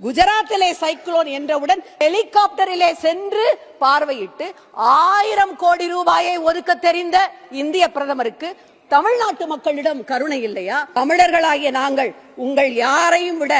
குஜராத்திலே cyclone என்றவுடன் ஹெலிகாப்டரிலே சென்று பார்வையிட்டு ஆயிரம் கோடி ரூபாயை ஒதுக்க தெரிந்த இந்திய பிரதமருக்கு தமிழ்நாட்டு மக்களிடம் கருணை இல்லையா? தமிழர்களாகிய நாங்கள் உங்கள் யாரையும் விட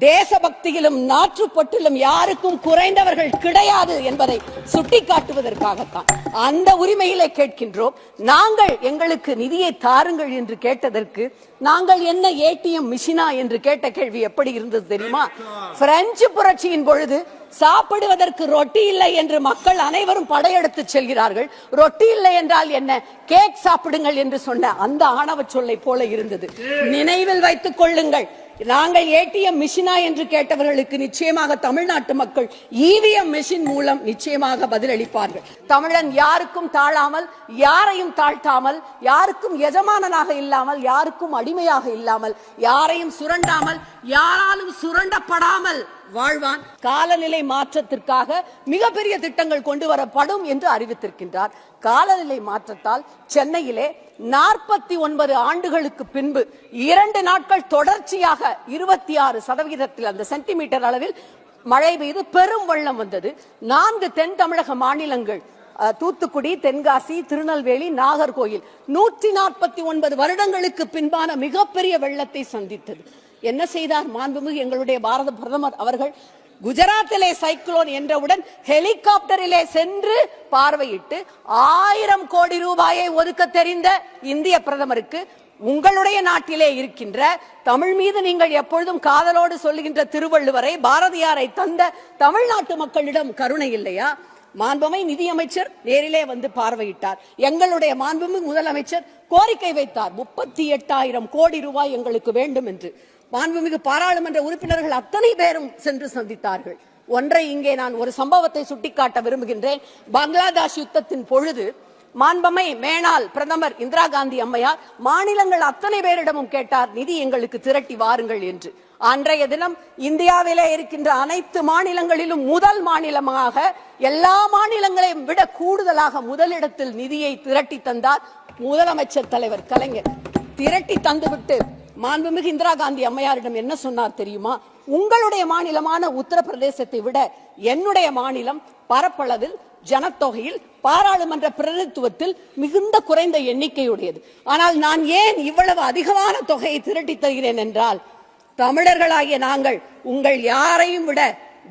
தேசபக்தியிலும் நாற்றுப்பட்டிலும் யாருக்கும் குறைந்தவர்கள் கிடையாது என்பதை சுட்டிக்காட்டுவதற்காகத்தான் அந்த உரிமையிலே கேட்கின்றோம். நாங்கள் எங்களுக்கு நிதியை தாருங்கள் என்று கேட்டதற்கு நாங்கள் என்ன ஏடிஎம் மிஷினா என்று கேட்ட கேள்வி எப்படி இருந்தது தெரியுமா? பிரெஞ்சு புரட்சியின் பொழுது சாப்பிடுவதற்கு ரொட்டி இல்லை என்று மக்கள் அனைவரும் படையெடுத்து செல்கிறார்கள். ரொட்டி இல்லை என்றால் என்ன? கேக் சாப்பிடுங்கள் என்று சொன்ன அந்த ஆணவ சொல்லை போல இருந்தது. நினைவில் வைத்துக் கொள்ளுங்கள். நாங்கள் ஏடிஎம் மிஷினா என்று கேட்டவர்களுக்கு நிச்சயமாக தமிழ்நாட்டு மக்கள் இவிஎம் மிஷின் மூலம் நிச்சயமாக பதிலளிப்பார்கள். தமிழன் யாருக்கும் தாழாமல் யாரையும் தாழ்த்தாமல் யாருக்கும் எஜமானனாக இல்லாமல் யாருக்கும் அடிமையாக இல்லாமல் யாரையும் சுரண்டாமல் யாராலும் சுரண்டப்படாமல் வாழ்வான் காலநிலை மாற்றத்திற்காக மிகப்பெரிய திட்டங்கள் கொண்டு வரப்படும் என்று அறிவித்திருக்கின்றார். காலநிலை மாற்றத்தால் சென்னையிலே நாற்பத்தி ஒன்பது ஆண்டுகளுக்கு பின்பு இரண்டு நாட்கள் தொடர்ச்சியாக இருபத்தி ஆறு சதவிகிதத்தில் அந்த சென்டிமீட்டர் அளவில் மழை பெய்து பெரும் வெள்ளம் வந்தது. நான்கு தென் தமிழக மாநிலங்கள் அஹ், தூத்துக்குடி தென்காசி திருநெல்வேலி நாகர்கோயில் நூற்றி நாற்பத்தி ஒன்பது வருடங்களுக்கு பின்பான மிகப்பெரிய வெள்ளத்தை சந்தித்தது. என்ன செய்தார் மாண்புமிகு எங்களுடைய பாரத பிரதமர் அவர்கள்? குஜராத்திலே சைக்ளோன் என்றவுடன் ஹெலிகாப்டரிலே சென்று பார்வையிட்டு ஆயிரம் கோடி ரூபாயை ஒதுக்க தெரிந்த இந்திய பிரதமருக்கு உங்களுடைய நாட்டிலே இருக்கின்ற தமிழ் மீது நீங்கள் எப்பொழுதும் காதலோடு சொல்லுகின்ற திருவள்ளுவரை பாரதியாரை தந்த தமிழ்நாட்டு மக்களிடம் கருணை இல்லையா? மாண்புமை நிதியமைச்சர் நேரிலே வந்து பார்வையிட்டார். எங்களுடைய மாண்புமிகு முதலமைச்சர் கோரிக்கை வைத்தார். முப்பத்தி எட்டாயிரம் கோடி ரூபாய் எங்களுக்கு வேண்டும் என்று. மாண்புமிகு பாராளுமன்ற உறுப்பினர்கள் அத்தனை பேரும் சென்று சந்தித்தார்கள். ஒன்றை இங்கே நான் ஒரு சம்பவத்தை சுட்டிக்காட்ட விரும்புகின்றேன். பங்களாதேஷ் யுத்தத்தின் பொழுது மாண்பமை மேனாள் பிரதமர் இந்திரா காந்தி அம்மையார் மாநிலங்கள் அத்தனை பேரிடமும் கேட்டார் நிதி எங்களுக்கு திரட்டி வாருங்கள் என்று. அன்றைய தினம் இந்தியாவிலே இருக்கின்ற அனைத்து மாநிலங்களிலும் முதல் மாநிலமாக எல்லா மாநிலங்களையும் விட கூடுதலாக முதலிடத்தில் நிதியை திரட்டி தந்தார் முதலமைச்சர் தலைவர் கலைஞர். திரட்டி தந்துவிட்டு மாண்புமிகு இந்திரா காந்தி அம்மையாரிடம் என்ன சொன்னார் தெரியுமா? உங்களுடைய மாநிலமான உத்தரப்பிரதேசத்தை விட என்னுடைய மாநிலம் பரப்பளவில் ஜனத்தொகையில் பாராளுமன்ற பிரதித்துவத்தில் மிகுந்த குறைந்த எண்ணிக்கையுடையது. ஆனால் நான் ஏன் இவ்வளவு அதிகமான தொகையை திரட்டி தருகிறேன் என்றால் தமிழர்களாகிய நாங்கள் உங்கள் யாரையும் விட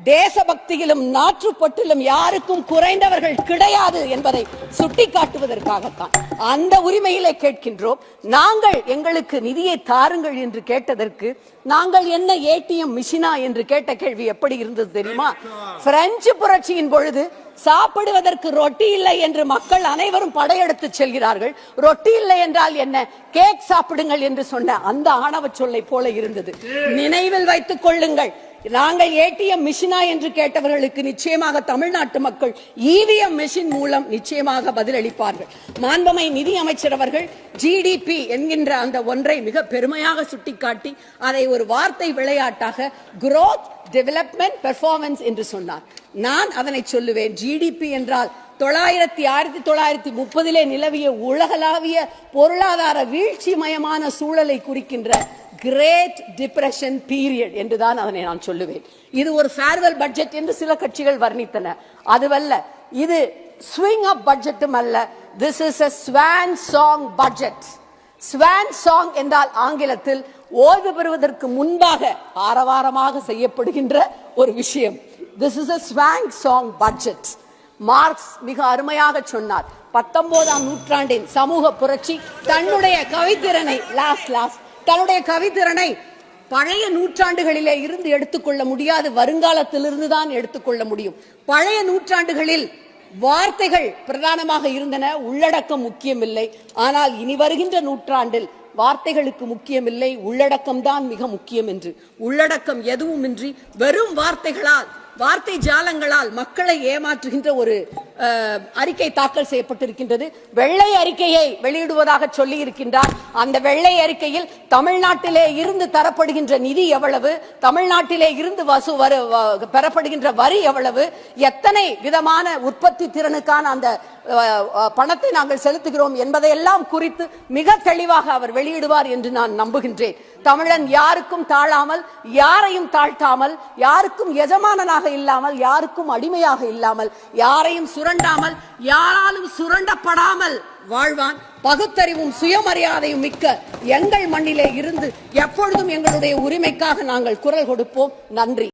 தேசபக்தியிலும் நாற்றுப்பட்டிலும் யாருக்கும் குறைந்தவர்கள் கிடையாது என்பதை சுட்டிக்காட்டுவதற்காகத்தான். அந்த உரிமையிலே கேட்கின்றோம் நாங்கள் எங்களுக்கு நிதியை தாருங்கள் என்று கேட்டதற்கு நாங்கள் என்ன ஏடிஎம் மிஷினா? என்று கேட்ட கேள்வி எப்படி இருந்தது தெரியுமா? பிரெஞ்சு புரட்சியின் பொழுது சாப்பிடுவதற்கு ரொட்டி இல்லை என்று மக்கள் அனைவரும் படையெடுத்து செல்கிறார்கள். ரொட்டி இல்லை என்றால் என்ன? கேக் சாப்பிடுங்கள் என்று சொன்ன அந்த ஆணவ சொல்லை போல இருந்தது. நினைவில் வைத்துக் கொள்ளுங்கள் நாங்கள் ஏடிஎம் மிஷினா என்று கேட்டவர்களுக்கு நிச்சயமாக தமிழ்நாட்டு மக்கள் இவிஎம் மிஷின் மூலம் நிச்சயமாக பதிலளிப்பார்கள். மாண்பமை நிதி அமைச்சர் அவர்கள் ஜிடிபி என்கின்ற அந்த ஒன்றை மிக பெருமையாக சுட்டிக்காட்டி அதை ஒரு வார்த்தை விளையாட்டாக குரோத் டெவலப்மெண்ட் பெர்ஃபார்மன்ஸ் என்று சொன்னார். நான் அதனை சொல்லுவேன். ஜிடிபி என்றால் தொள்ளாயிரத்தி ஆயிரத்தி தொள்ளாயிரத்தி முப்பதிலே நிலவிய உலகளாவிய பொருளாதார வீழ்ச்சிமயமான சூழலை குறிக்கின்ற கிரேட் டிப்ரெஷன் பீரியட் என்றுதான் அதனை நான் சொல்லுவேன். இது ஒரு ஃபேர்வெல் பட்ஜெட் என்று சில கட்சிகள் வர்ணித்தன. அதுவல்ல இது ஸ்விங் அப் பட்ஜெட்டும் அல்ல. This is a swan song budget swan song என்றால் ஆங்கிலத்தில் ஓய்வு பெறுவதற்கு முன்பாக ஆரவாரமாக செய்யப்படுகின்ற ஒரு விஷயம். This is a swan song budget Marx மிக அருமையாக சொன்னார். பத்தொன்பதாம் நூற்றாண்டின் சமூக புரட்சி தன்னுடைய கவித்திறனை லாஸ்ட் லாஸ்ட் தன்னுடைய கவித்திறனை பழைய நூற்றாண்டுகளிலே இருந்து எடுத்துக்கொள்ள முடியாது வருங்காலத்திலிருந்து தான் எடுத்துக்கொள்ள முடியும். பழைய நூற்றாண்டுகளில் வார்த்தைகள் பிரதானமாக இருந்தன உள்ளடக்கம் முக்கியமில்லை. ஆனால் இனி வருகின்ற நூற்றாண்டில் வார்த்தைகளுக்கு முக்கியமில்லை உள்ளடக்கம் தான் மிக முக்கியம் என்று. உள்ளடக்கம் எதுவுமின்றி வெறும் வார்த்தைகளால் வார்த்தை ஜாலங்களால் மக்களை ஏமாற்றுகின்ற ஒரு அறிக்கை தாக்கல் செய்யப்பட்டிருக்கின்றது. வெள்ளை அறிக்கையை வெளியிடுவதாக சொல்லி இருக்கின்றார் அந்த வெள்ளை அறிக்கையில் தமிழ்நாட்டிலே இருந்து தரப்படுகின்ற நிதி எவ்வளவு தமிழ்நாட்டிலே இருந்து வசூ வரு பெறப்படுகின்ற வரி எவ்வளவு எத்தனை விதமான உற்பத்தி திறனுக்கான அந்த பணத்தை நாங்கள் செலுத்துகிறோம் என்பதையெல்லாம் குறித்து மிக தெளிவாக அவர் வெளியிடுவார் என்று நான் நம்புகின்றேன். தமிழன் யாருக்கும் தாழாமல் யாரையும் தாழ்த்தாமல் யாருக்கும் எஜமானனாக இல்லாமல் யாருக்கும் அடிமையாக இல்லாமல் யாரையும் சுரண்டாமல் யாராலும் சுரண்டப்படாமல் வாழ்வான். பகுத்தறிவும் சுயமரியாதையும் மிக்க எங்கள் மண்ணிலே இருந்து எப்பொழுதும் எங்களுடைய உரிமைக்காக நாங்கள் குரல் கொடுப்போம். நன்றி.